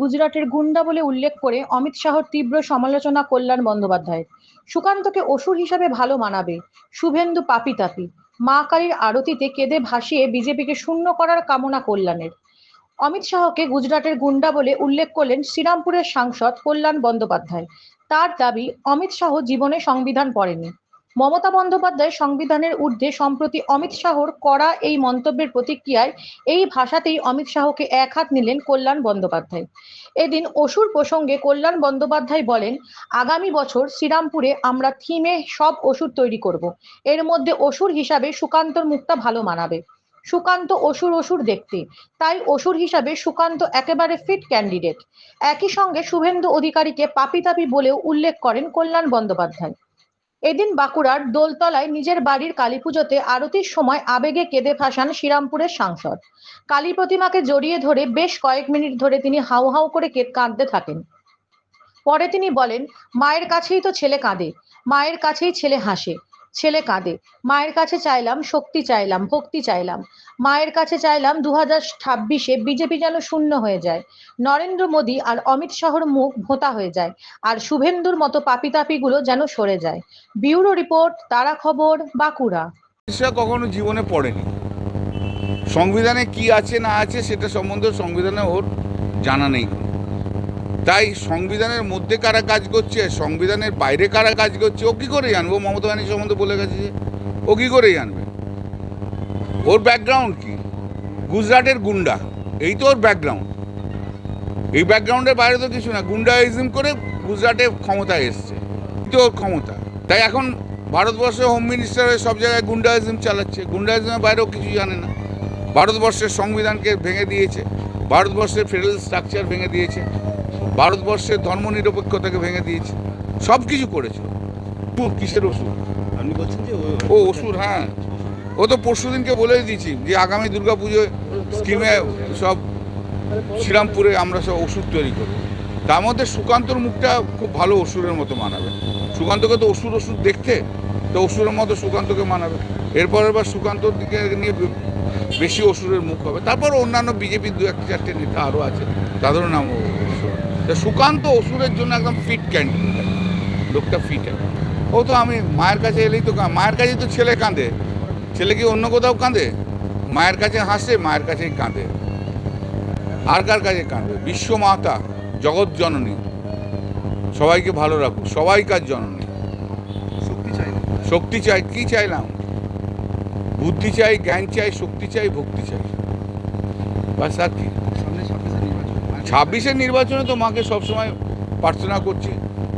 গুজরাটের গুন্ডা বলে উল্লেখ করে অমিত শাহর তীব্র সমালোচনা কল্যাণ বন্দ্যোপাধ্যায় সুকান্তকে অসুর হিসাবে ভালো মানাবে শুভেন্দু পাপি তাপি। মা কালীর আরতিতে কেঁদে ভাসিয়ে বিজেপিকে শূন্য করার কামনা কল্যাণের। অমিত শাহকে গুজরাটের গুন্ডা বলে উল্লেখ করলেন শ্রীরামপুরের সাংসদ কল্যাণ বন্দ্যোপাধ্যায়। তার দাবি, অমিত শাহ জীবনে সংবিধান পড়েনি। মমতা বন্দ্যোপাধ্যায় সংবিধানের ঊর্ধ্বে সম্প্রতি অমিত শাহর করা এই মন্তব্যের প্রতিক্রিয়ায় এই ভাষাতেই অমিত শাহকে এক হাত নিলেন কল্যাণ বন্দ্যোপাধ্যায়। এদিন অসুর প্রসঙ্গে কল্যাণ বন্দ্যোপাধ্যায় বলেন, আগামী বছর শ্রীরামপুরে আমরা থিমে সব ওষুধ তৈরি করব। এর মধ্যে অসুর হিসাবে সুকান্তর মুক্তা ভালো মানাবে। সুকান্ত অসুর অসুর দেখতে। তাই অসুর হিসাবে সুকান্ত একেবারে ফিট ক্যান্ডিডেট একই সঙ্গে শুভেন্দু অধিকারীকে পাপি তাপি বলেও উল্লেখ করেন কল্যাণ বন্দ্যোপাধ্যায়। এদিন বাঁকুড়ার দোলতলায় নিজের বাড়ির কালী পুজোতে আরতির সময় আবেগে কেঁদে ভাসান শ্রীরামপুরের সাংসদ। কালী প্রতিমাকে জড়িয়ে ধরে বেশ কয়েক মিনিট ধরে তিনি হাউ হাউ করে কাঁদতে থাকেন। পরে তিনি বলেন, মায়ের কাছেই তো ছেলে কাঁদে। মায়ের কাছেই ছেলে হাসে। ছেলে কাঁদে। মায়ের কাছে চাইলাম, শক্তি চাইলাম, ভক্তি চাইলাম। মায়ের কাছে চাইলাম দু হাজার ছাব্বিশে বিজেপি যেন শূন্য হয়ে যায়। নরেন্দ্র মোদী আর অমিত শাহর মুখ ভোঁতা হয়ে যায় আর শুভেন্দুর মতো পাপিতাপিগুলো যেন সরে যায়। ব্যুরো রিপোর্ট, তারা খবর, বাঁকুড়া। কখনো জীবনে পড়েনি। সংবিধানে কি আছে না আছে সেটা সম্বন্ধে সংবিধানে ওর জানা নেই। তাই সংবিধানের মধ্যে কারা কাজ করছে, সংবিধানের বাইরে কারা কাজ করছে, ও কি করে জানবে মমতা ব্যানার্জি সম্বন্ধে বলে গেছে যে, ও কি করে জানবে ওর ব্যাকগ্রাউন্ড কি? গুজরাটের গুন্ডা, এই তো ওর ব্যাকগ্রাউন্ড এই ব্যাকগ্রাউন্ডের বাইরে তো কিছু না, গুন্ডাইজম করে গুজরাটে ক্ষমতায় এসছে। এই তো ওর ক্ষমতা। তাই এখন ভারতবর্ষে হোম মিনিস্টার হয়ে সব জায়গায় গুন্ডাইজম চালাচ্ছে। গুন্ডাইজমের বাইরেও কিছু জানে না। ভারতবর্ষের সংবিধানকে ভেঙে দিয়েছে। ভারতবর্ষের ফেডারেল স্ট্রাকচার ভেঙে দিয়েছে। ভারতবর্ষের ধর্মনিরপেক্ষতাকে ভেঙে দিয়েছে। সব কিছু করেছে। কিসের ওষুধ? আপনি বলছেন যে ও ওষুধ হ্যাঁ। ও তো পরশুদিনকে বলে দিয়েছি যে আগামী দুর্গা পুজোয় স্কিমে সব শ্রীরামপুরে আমরা সব ওষুধ তৈরি করব। তার মধ্যে সুকান্তর মুখটা খুব ভালো ওষুধের মতো মানাবে। সুকান্তকে তো ওষুধ ওষুধ দেখতে তো ওষুধের মতো সুকান্তকে মানাবে। এরপর এবার সুকান্তর দিকে নিয়ে বেশি ওষুধের মুখ হবে। তারপর অন্যান্য বিজেপির দু একটা চারটে নেতা আরও আছে তাদেরও নাম সুকান্ত ওষুধের জন্য একদম ফিট ক্যান্ডিডেট লোকটা ফিট ও তো আমি মায়ের কাছে এলেই তো মায়ের কাছেই তো ছেলে কাঁদে। ছেলে কি অন্য কোথাও কাঁদে? মায়ের কাছে হাসে মায়ের কাছেই কাঁদে। আর কার কাছে কাঁদবে? বিশ্ব মাতা জগৎ জননী। সবাইকে ভালো রাখুক। সবাই সবাইকার জননী? শক্তি চাই। শক্তি চাই কি চাইলাম? বুদ্ধি চাই জ্ঞান চাই শক্তি চাই ভক্তি চাই। বাস আর কি। ছাব্বিশের নির্বাচনে তো মাকে সবসময় প্রার্থনা করছি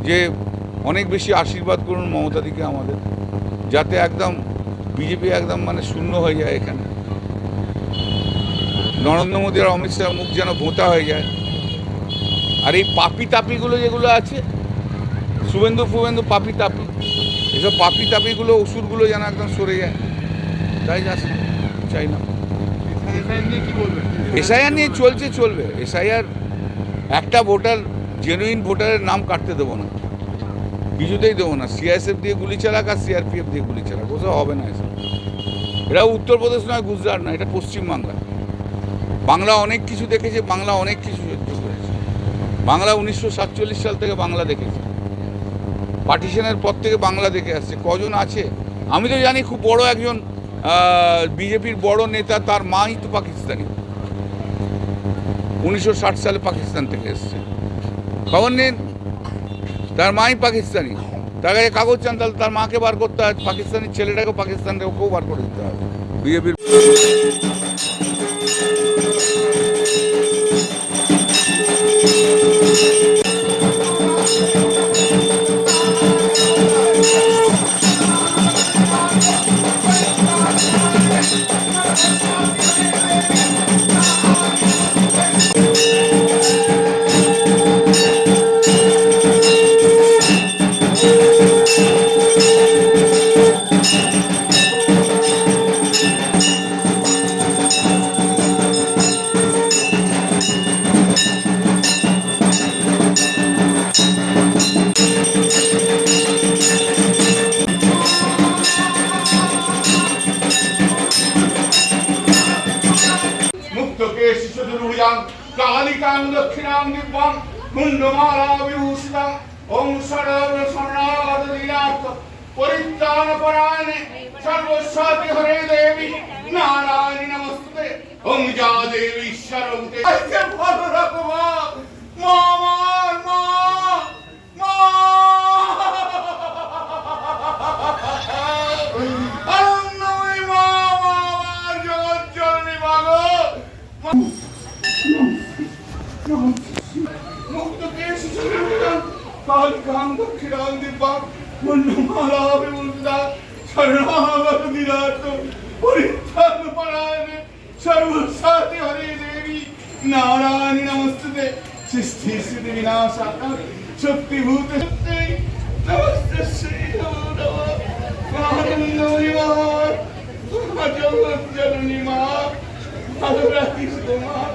যে অনেক বেশি আশীর্বাদ করুন মমতা দিকে আমাদের, যাতে একদম বিজেপি একদম মানে শূন্য হয়ে যায় এখানে। নরেন্দ্র মোদী আর অমিত শাহ মুখ যেন ভোঁতা হয়ে যায়। আর এই পাপি তাপিগুলো যেগুলো আছে, শুভেন্দু ফুবেন্দু পাপি তাপি, এসব পাপি তাপিগুলো ওষুধগুলো যেন একদম সরে যায়। তাই যাচ্ছে, চাই না। এসআইআর নিয়ে চলছে, চলবে। এসআইআর, একটা ভোটার জেনুইন ভোটারের নাম কাটতে দেবো না। কিছুতেই দেবো না। সিআইএসএফ দিয়ে গুলি চালাক আর সিআরপিএফ দিয়ে গুলি চালাক। ওসব হবে না এসব। এটা উত্তরপ্রদেশ নয়, গুজরাট নয়, এটা পশ্চিমবাংলা। বাংলা অনেক কিছু দেখেছে, বাংলা অনেক কিছু সহ্য করেছে। বাংলা উনিশশো সাতচল্লিশ সাল থেকে বাংলা দেখেছে। পার্টিশনের পর থেকে বাংলা দেখে আসছে। কজন আছে? আমি তো জানি খুব বড় একজন বিজেপির বড় নেতা তার মাই তো পাকিস্তানি। উনিশশো ষাট সালে পাকিস্তান থেকে এসছে। খবর নিন? তার মাই পাকিস্তানি। তার কাছে কাগজ চান, তাহলে তার মাকে বার করতে হয়। পাকিস্তানি ছেলেটাকে পাকিস্তানকে ওকেও বার করে দিতে হবে বিজেপির কালিকাং দক্ষিণাং দিব্যাং মুন্ডমালা বিভূষিতাং ওং সরব শরণাগত দীনার্থ পরিত্রাণ পরায়ণে সর্বস্বাতি হরে দেবী নারায়ণী নমস্তে ওং যা দেবী সর্বতে দিব্যাং মুন্ডমালা বিভূষিতা শরণাগত দীনার্থ পরিত্রাণ পরায়ণে সর্বসাতি হরে দেবী। নারায়ণী নমস্তে সৃষ্টি স্থিতি বিনাশাকা শক্তিভূত শক্তি, নমস্তে শ্রী মা